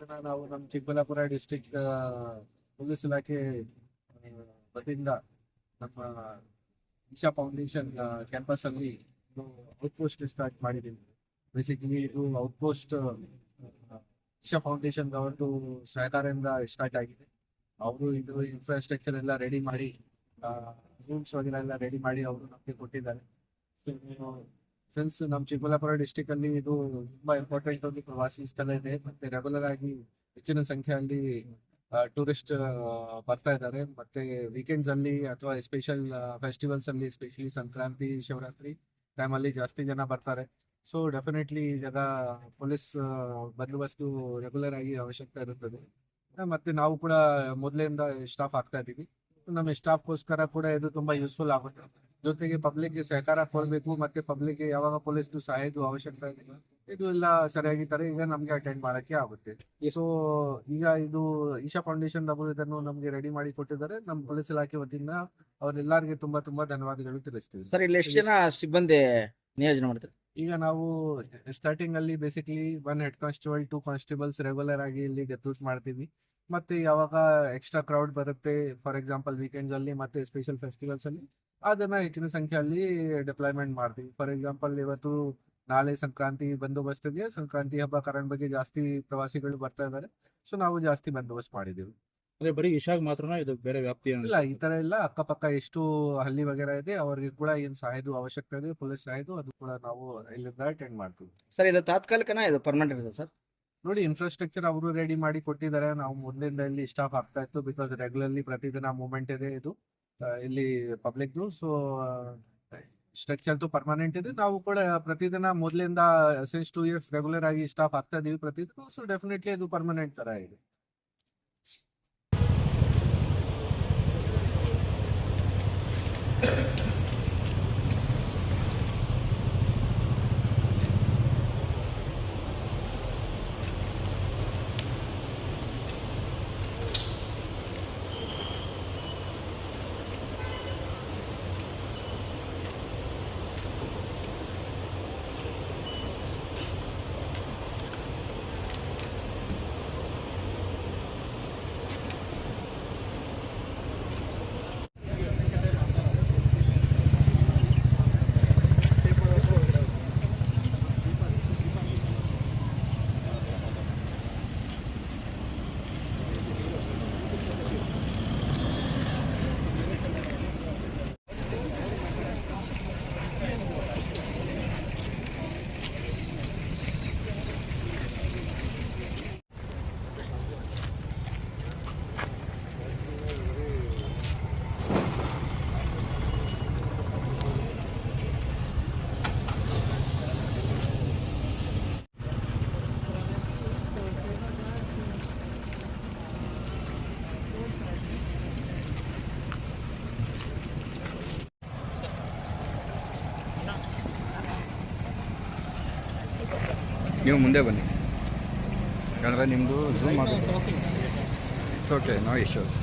ನಾವು ನಮ್ಮ Chikkaballapur district police ಇಲಾಖೆ ವತಿಯಿಂದ ನಮ್ಮ ಇಶಾ ಫೌಂಡೇಶನ್ ಕ್ಯಾಂಪಸ್ ಅಲ್ಲಿ ಔಟ್ಪೋಸ್ಟ್ ಸ್ಟಾರ್ಟ್ ಮಾಡಿದ್ದೀವಿ. ಬೇಸಿಕಲಿ ಇದು ಔಟ್ಪೋಸ್ಟ್ ಇಶಾ ಫೌಂಡೇಶನ್ ಅವ್ರದ್ದು ಸಹಕಾರದಿಂದ ಸ್ಟಾರ್ಟ್ ಆಗಿದೆ. ಅವರು ಇದು ಇನ್ಫ್ರಾಸ್ಟ್ರಕ್ಚರ್ ಎಲ್ಲ ರೆಡಿ ಮಾಡಿ ರೂಮ್ಸ್ ವಗೈರೆ ಎಲ್ಲ ರೆಡಿ ಮಾಡಿ ಅವರು ನಮಗೆ ಕೊಟ್ಟಿದ್ದಾರೆ. ಸಿನ್ಸ್ ನಮ್ಮ ಚಿಕ್ಕಬಳ್ಳಾಪುರ ಡಿಸ್ಟಿಕ್ ಅಲ್ಲಿ ಇದು ತುಂಬಾ ಇಂಪಾರ್ಟೆಂಟ್ ಒಂದು ಪ್ರವಾಸಿ ಸ್ಥಳ ಇದೆ, ಮತ್ತೆ ರೆಗ್ಯುಲರ್ ಆಗಿ ಹೆಚ್ಚಿನ ಸಂಖ್ಯೆಯಲ್ಲಿ ಟೂರಿಸ್ಟ್ ಬರ್ತಾ ಇದ್ದಾರೆ. ಮತ್ತೆ ವೀಕೆಂಡ್ಸ್ ಅಲ್ಲಿ ಅಥವಾ ಸ್ಪೆಷಲ್ ಫೆಸ್ಟಿವಲ್ಸ್ ಅಲ್ಲಿ ಸ್ಪೆಷಲಿ ಸಂಕ್ರಾಂತಿ, ಶಿವರಾತ್ರಿ ಟೈಮ್ ಅಲ್ಲಿ ಜಾಸ್ತಿ ಜನ ಬರ್ತಾರೆ. ಸೊ ಡೆಫಿನೆಟ್ಲಿ ಜಾಗ ಪೊಲೀಸ್ ಬಂದೋಬಸ್ತು ರೆಗ್ಯುಲರ್ ಆಗಿ ಅವಶ್ಯಕತೆ ಇರುತ್ತದೆ. ಮತ್ತೆ ನಾವು ಕೂಡ ಮೊದಲಿಂದ ಸ್ಟಾಫ್ ಆಗ್ತಾ ಇದ್ದೀವಿ. ನಮ್ಮ ಸ್ಟಾಫ್ಗೋಸ್ಕರ ಕೂಡ ಇದು ತುಂಬಾ ಯೂಸ್ಫುಲ್ ಆಗುತ್ತೆ. ಜೊತೆಗೆ ಪಬ್ಲಿಕ್ಗೆ ಸಹಕಾರ ಕೊಡಬೇಕು ಮತ್ತೆ ಪಬ್ಲಿಕ್ಗೆ ಯಾವಾಗ ಪೊಲೀಸ್ದು ಸಹಾಯದ ಅವಶ್ಯಕತೆ ಇದೆ ಇದು ಎಲ್ಲ ಸರಿಯಾಗಿ ತರ ಈಗ ನಮ್ಗೆ ಅಟೆಂಡ್ ಮಾಡಕ್ಕೆ ಆಗುತ್ತೆ. ಸೊ ಈಗ ಇದು ಇಶಾ ಫೌಂಡೇಶನ್ ಅವರು ಇದನ್ನು ನಮ್ಗೆ ರೆಡಿ ಮಾಡಿ ಕೊಟ್ಟಿದ್ದಾರೆ. ನಮ್ಮ ಪೊಲೀಸ್ ಇಲಾಖೆ ವತಿಯಿಂದ ಅವರೆಲ್ಲರಿಗೆ ತುಂಬಾ ತುಂಬಾ ಧನ್ಯವಾದಗಳು ತಿಳಿಸ್ತೀವಿ. ಸರ್ ಇಲ್ಲಿ ಎಷ್ಟು ಜನ ಸಿಬ್ಬಂದಿ ನಿಯೋಜನೆ ಮಾಡ್ತಾರೆ? ಈಗ ನಾವು ಸ್ಟಾರ್ಟಿಂಗ್ ಅಲ್ಲಿ basically one head constable two constables regular ಆಗಿ ಇಲ್ಲಿ ಡೆಪ್ಯೂಟ್ ಮಾಡ್ತೀವಿ. ಮತ್ತೆ ಯಾವಾಗ ಎಕ್ಸ್ಟ್ರಾ ಕ್ರೌಡ್ ಬರುತ್ತೆ ಫಾರ್ ಎಕ್ಸಾಂಪಲ್ ವೀಕೆಂಡ್ಸ್ ಅಲ್ಲಿ ಮತ್ತೆ ಸ್ಪೆಷಲ್ ಫೆಸ್ಟಿವಲ್ಸ್ ಅಲ್ಲಿ, ಅದನ್ನ ಹೆಚ್ಚಿನ ಸಂಖ್ಯೆಯಲ್ಲಿ ಡಿಪ್ಲಾಯ್ಮೆಂಟ್ ಮಾಡ್ತೀವಿ. ಫಾರ್ ಎಕ್ಸಾಂಪಲ್ ಇವತ್ತು ನಾಳೆ ಸಂಕ್ರಾಂತಿ ಬಂದೋಬಸ್ತ್ ಇದೆ ಸಂಕ್ರಾಂತಿ ಹಬ್ಬ ಕಾರಣ ಬಗ್ಗೆ ಜಾಸ್ತಿ ಪ್ರವಾಸಿಗಳು ಬರ್ತಾ ಇದ್ದಾರೆ ಸೊ ನಾವು ಜಾಸ್ತಿ ಬಂದೋಬಸ್ತ್ ಮಾಡಿದ್ದೀವಿ. ಅದೇ ಬರೀ ಇಶಾಗ್ ಮಾತ್ರನಾ ಇದು ಬೇರೆ ವ್ಯಾಪ್ತಿ ಇಲ್ಲ ಈ ತರ ಇಲ್ಲ. ಅಕ್ಕಪಕ್ಕ ಎಷ್ಟು ಹಳ್ಳಿ ವಗೇರ ಇದೆ. ಅವರಿಗೆ ಕೂಡ ಏನ್ ಸಹಾಯದ ಅವಶ್ಯಕತೆ ಇದೆ. ಪೊಲೀಸ್ ಸಹಾಯದು ಅದು ಕೂಡ ನಾವು ಇಲ್ಲಿಂದ ಅಟೆಂಡ್ ಮಾಡ್ತೀವಿ. ಸರ್ ಇದು ತಾತ್ಕಾಲಿಕನ ಇದು ಪರ್ಮನೆಂಟ್ ಇರುತ್ತೆ ಸರ್? ನೋಡಿ ಇನ್ಫ್ರಾಸ್ಟ್ರಕ್ಚರ್ ಅವರು ರೆಡಿ ಮಾಡಿ ಕೊಟ್ಟಿದ್ದಾರೆ. ನಾವು ಮುಂದಿನ ಇಲ್ಲಿ ಸ್ಟಾಫ್ ಆಗ್ತಾ ಇತ್ತು ಬಿಕಾಸ್ ರೆಗ್ಯುಲರ್ಲಿ ಪ್ರತಿದಿನ ಮೂವ್ಮೆಂಟ್ ಇದೆ ಇದು. ಇಲ್ಲಿ ಪಬ್ಲಿಕ್ದು ಸೊ ಸ್ಟ್ರಕ್ಚರ್ ತು ಪರ್ಮನೆಂಟ್ ಇದೆ. ನಾವು ಕೂಡ ಪ್ರತಿದಿನ ಮೊದಲಿಂದ ಸಿನ್ಸ್ ಟೂ ಇಯರ್ಸ್ ರೆಗ್ಯುಲರ್ ಆಗಿ ಸ್ಟಾಫ್ ಆಗ್ತಾ ಇದೀವಿ ಪ್ರತಿದಿನ. ಸೊ ಡೆಫಿನೆಟ್ಲಿ ಇದು ಪರ್ಮನೆಂಟ್ ತರ ಇದೆ. ನೀವು ಮುಂದೆ ಬನ್ನಿ. ಯಾಕಂದರೆ ನಿಮ್ಮದು ಝೂಮ್ ಆಗುತ್ತೆ. It's okay no issues